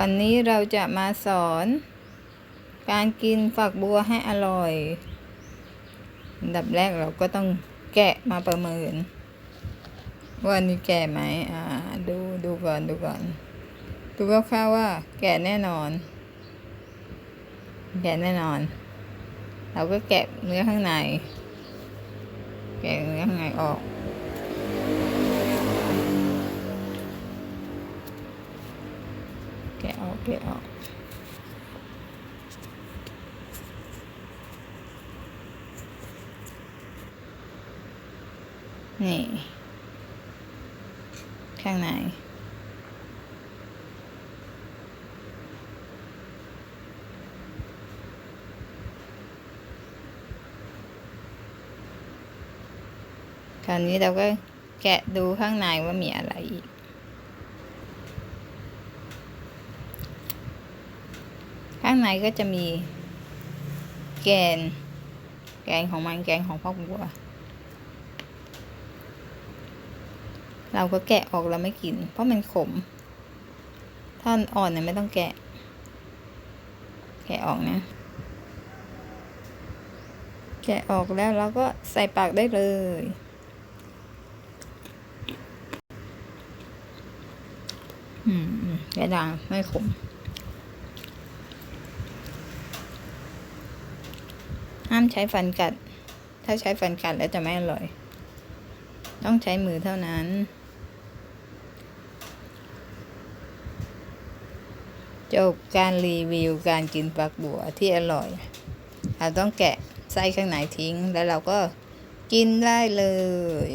วันนี้เราจะมาสอน การกินฝักบัวให้อร่อยอันดับแรกเราก็ต้องแกะมาประเมิน ว่านี่แก่ไหมอ่า ดูดูก่อนดูก่อน ดูคร่าวๆว่า แก่แน่นอน แก่แน่นอน เราก็แกะเนื้อข้างใน แกะเนื้อข้างในออกะออกแกะออกนี่ ข้างในคราวนี้เราก็แกะดูข้างในว่ามีอะไรอีก ข้างในก็จะมีแกน แกนของมันแกนของพ่อบัว เราก็แกะออกเราไม่กิน เพราะมันขม ถ้าอ่อนเนี่ยไม่ต้องแกะ แกะออกนะ แกะออกแล้วเราก็ใส่ปากได้เลยอืมอืมแกะดางไม่ขม ห้ามใช้ฟันกัด ถ้าใช้ฟันกัดแล้วจะไม่อร่อย ต้องใช้มือเท่านั้น จบการรีวิวการกินปักบัวที่อร่อย เราต้องแกะไส้ข้างในทิ้งแล้วเราก็กินได้เลย